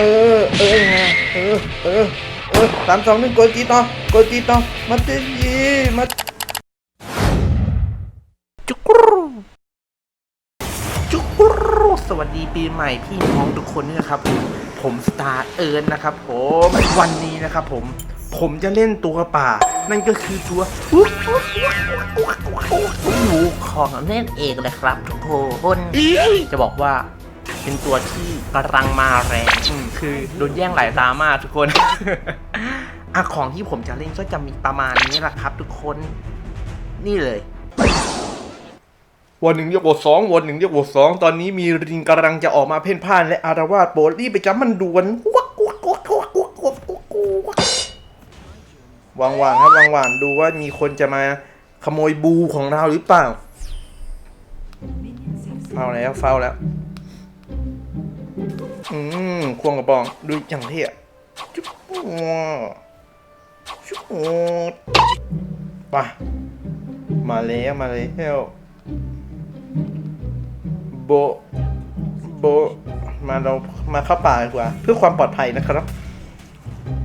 เออ เออไงเออ เออ เออสามสองหนึ่งโกจีต่อกจีต่อมาเตยีมาจุกรูจุกรูสวัสดีปีใหม่พี่น้องทุกคนนะครับ ผมสตาร์เอิร์นนะครับผมวันนี้นะครับผมผมจะเล่นตัวป่า นั่นก็คือตัวหนูของเล่นเองเลยครับทุกคนจะบอกว่า เป็นตัวที่กำลังมาแรงอืมคือโดนแย่งหลายตามากทุกคน อะของที่ผมจะเล่นก็จะมีประมาณนี้แหละครับ ทุกคน นี่เลย วันหนึ่งเรียกว่าสองวันหนึ่งเรียกว่าสองตอนนี้มีริงกำลังจะออกมาเพ่นพ่านและอารวาสโปรดรีบไปจับมันด่วนวักวักวักวักวักวักวักวักวางวางครับวางวางดูว่ามีคนจะมาขโมยบูของเราหรือเปล่าเฝ้าแล้วเฝ้าแล้ว อืมควงกระบอง ดูอย่างเท่อะจุ๊บว้าจุ๊บไปมาแล้วมาแล้วโบ โบ มาเรา มาเข้าป่าดีกว่า เพื่อความปลอดภัยนะครับ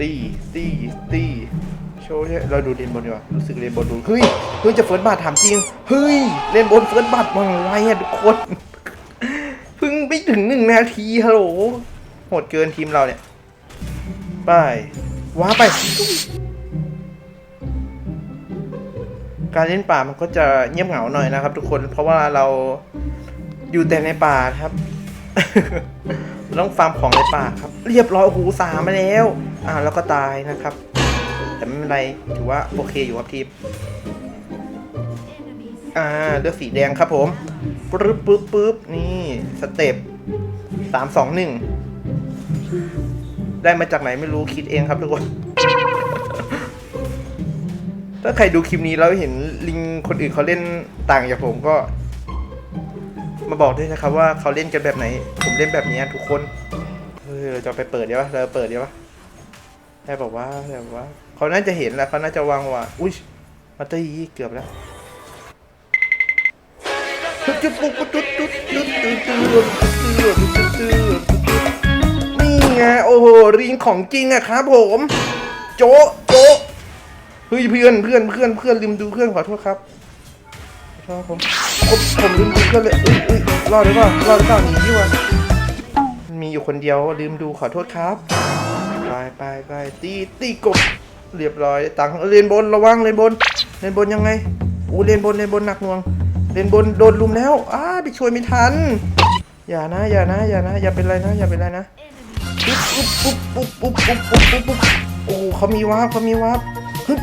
ตีตีตีโชว์เนี่ยเราดูเรนบนดีกว่า รู้สึกเรนบนดู เฮ้ย เฮ้ย จะเฟิร์สบัตถามจริง เฮ้ย เรนบนเฟิร์สบัตมาไวอะทุกคน ไม่ถึงหนึ่งนาทีฮัลโหลโหดเกินทีมเราเนี่ย ไป ว้าไป การเล่นป่ามันก็จะเงียบเหงาหน่อยนะครับ ทุกคน เพราะว่าเราอยู่แต่ในป่าครับ ต้องฟาร์มของในป่าครับ เรียบร้อยโอ้โหสามมาแล้ว อ่าแล้วก็ตายนะครับ แต่ไม่เป็นไร ถือว่าโอเคอยู่ครับทีม อ่าเลือกสีแดงครับผม ปึ๊บปึ๊บปึ๊บนี่สเต็ปสามสองหนึ่งได้มาจากไหนไม่รู้คิดเองครับทุกคน ถ้าใครดูคลิปนี้แล้วเห็นลิงคนอื่นเขาเล่นต่างจากผมก็ มาบอกด้วยนะครับว่าเขาเล่นกันแบบไหน ผมเล่นแบบนี้ทุกคนเฮ้ยเราจะไปเปิดเดี๋ยวปะเราเปิดเดี๋ยวปะแค่บอกว่าแบบว่า เขาน่าจะเห็นแล้วเขาน่าจะวางว่าอุ้ยมาเตอร์ยีเกือบแล้ว นี่ไงโอ้โหริงของจริงอะครับผม โจะโจะเฮ้ยเพื่อนเพื่อนเพื่อนเพื่อนลืมดูเพื่อนขอโทษครับขอโทษผมผมผมลืมดูเพื่อนเลยเอ้ยเอ้ยรอดหรือเปล่ารอดหรือเปล่าหนีดีกว่ามีอยู่คนเดียวลืมดูขอโทษครับไปไปไปตีตีกบเรียบร้อยตังเรียนบนระวังเรียนบนเรียนบนยังไงอู้เรียนบนเรียนบนหนักหน่วง เรนบนโดนลุมแล้วอ้าไปช่วยไม่ทัน อย่านะ อย่านะ อย่านะ อย่าเป็นไรนะ อย่าเป็นไรนะปุ๊บปุ๊บปุ๊บปุ๊บปุ๊บปุ๊บปุ๊บปุ๊บปุ๊บโอ้เขามีวาร์ปเขามีวาร์ปฮึบ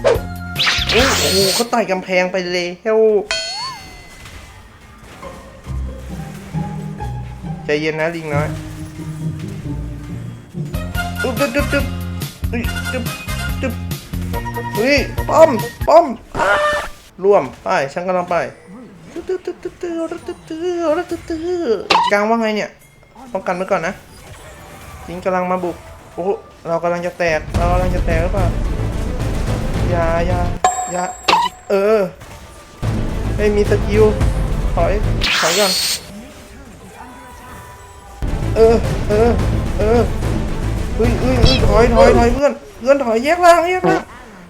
โอ้โหเขาไต่กำแพงไปเลยเฮลใจเย็นนะลิงน้อยตึ๊บตึ๊บตึ๊บตึ๊บเฮ้ยตึ๊บตึ๊บเฮ้ยป้อมป้อมร่วมไปฉันกำลังไป กลางว่าไงเนี่ยป้องกันไว้ก่อนนะยิงกำลังมาบุกโอ้เรากำลังจะแตกเรากำลังจะแตกหรือเปล่ายายายาเออไม่มีสกิลถอยถอยก่อนเออเออเออเฮ้ยเฮ้ยเฮ้ยถอยถอยถอยเพื่อนเพื่อนถอยแยกล่างแยกล่าง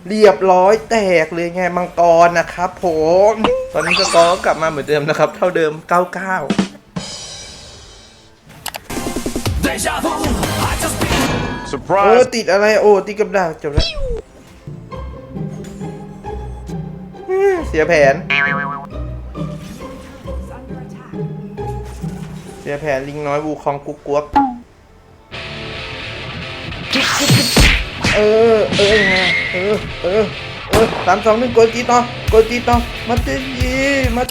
เรียบร้อยแตกเลยไงมังกรนะครับผมตอนนี้สกอร์ก็กลับมาเหมือนเดิมนะครับ เท่าเดิม 99เอ Surprise! อติดอะไรโอ้ติดกับดักจบแล้วอืมเสียแผน เสียแผนลิงน้อยวูคองกุ๊กกวกเออ เออไง เออ เออ เออสามสองหนึ่งกดจีต่อกดจีต่อมาตีมา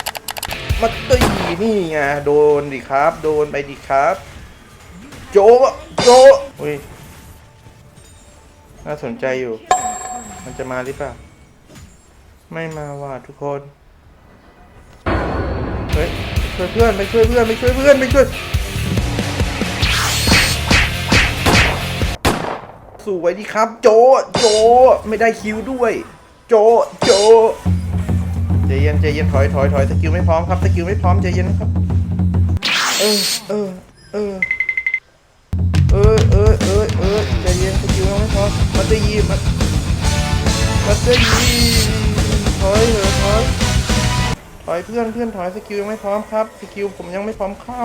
มาตีนี่ไงโดนดิครับ โดนไปดิครับ โจโจะอุ้ยน่าสนใจอยู่ มันจะมาหรือเปล่า ไม่มาว่ะทุกคน เฮ้ยช่วยเพื่อนไปช่วยเพื่อนไปช่วยเพื่อนไปช่วย สวยดีครับ โจ โจ ไม่ได้คิวด้วย โจ โจใจเย็นใจเย็นถอยถอยถอยสกิลไม่พร้อมครับสกิลไม่พร้อมใจเย็นครับ เออเออเออเออเออเออเออใจเย็นสกิลยังไม่พร้อมันจะยีมันมันจะยีถอยเถอะถอยถอยเพื่อนเพื่อนถอยสกิลยังไม่พร้อมครับสกิลผมยังไม่พร้อมเข้า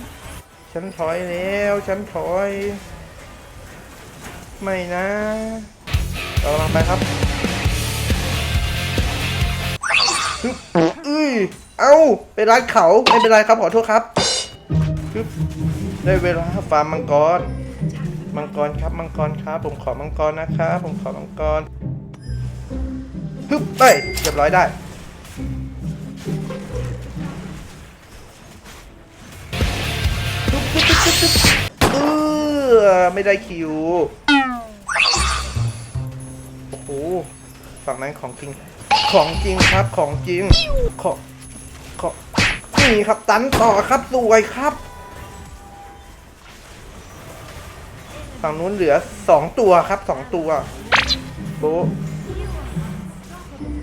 ฉันถอยแล้ว ฉันถอย ไม่นะเรากำลังไปครับฮึบอุ้ยเอ้าไปร้านเขาไม่เป็นไรครับขอโทษครับฮึบได้เวลาฟาร์มมังกร มังกรครับมังกรครับ ผมขอมังกรนะครับ ผมขอมังกรฮึบไปเรียบร้อยได้ เออไม่ได้คิว โอ้โห ฝั่งนั้นของจริง ของจริงครับ ของจริง ขอขอนี่ครับ ตันต่อครับ สวยครับ ฝั่งนู้นเหลือสองตัวครับสองตัวโบ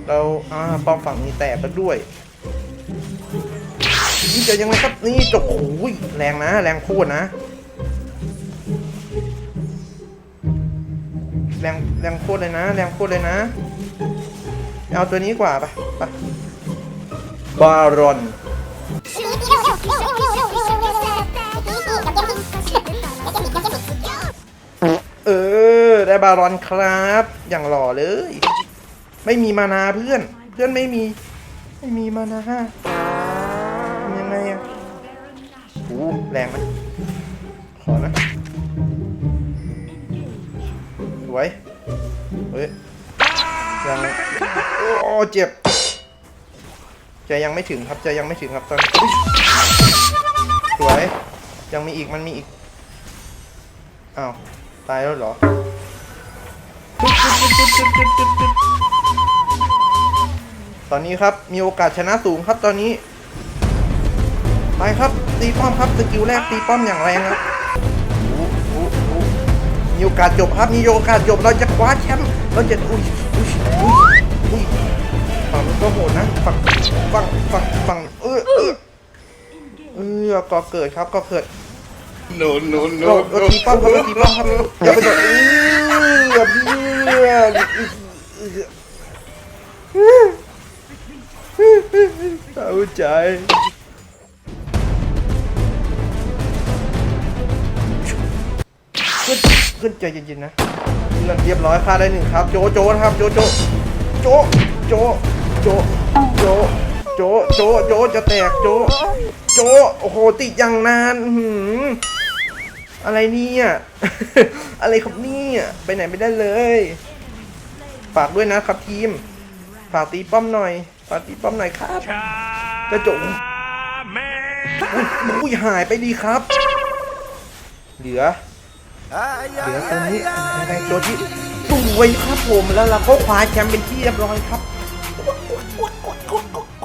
เราอ่าป้อมฝั่งนี้แตกแล้วด้วยี่จะยังไงครับนี่จบโอ้ยแรงนะ แรงโคตรนะ แรงแรงโคตรเลยนะ แรงโคตรเลยนะ เอาตัวนี้กว่าไปไปบารอนเออ ได้บารอนครับ อย่างหล่อเลย ไม่มีมานาเพื่อน เพื่อนไม่มี ไม่มีมานา เจ็บ จะยังไม่ถึงครับจะยังไม่ถึงครับตอนสวย ยังมีอีกมันมีอีก อ้าว ตายแล้วเหรอตอนนี้ครับ มีโอกาสชนะสูงครับตอนนี้ ไปครับ ตีป้อมครับสกิลแรกตีป้อมอย่างแรงครับอู้อู้อู้มีโอกาสจบครับมีโอกาสจบเราจะคว้าแชมป์เราจะอุ้ยอุ้ยอุ้ยอุ้ย ฝั่งนู้นก็โหดนะฝั่งฝั่งฝั่งฝั่งเออเออเออก่อเกิดครับก่อเกิด No, no, เราเราตีป้อมครับเราตีป้อมครับอย่าไปโดนเออแบบนี้เข้าใจขึ้นขึ้นใจเย็นๆนะเพื่อนเรียบร้อยค่าได้หนึ่งครับ โจโจนะครับ โจโจโจโจ โจโจโจโจโจจะแตกโจโจโอ้โหติดอย่างนานอื้อหืออะไรเนี่ย อะไรครับเนี่ยไปไหนไม่ได้เลยฝากด้วยนะครับทีมฝากตีป้อมหน่อยฝากตีป้อมหน่อยครับกระจกอุ้ยอุ้ยหายไปดีครับ เหลือ เหลือตัวนี้อะไรตัวที่สวยครับผมแล้วเราก็คว้าแชมป์เป็นที่เรียบร้อยครับ 꽃꽃꽃꽃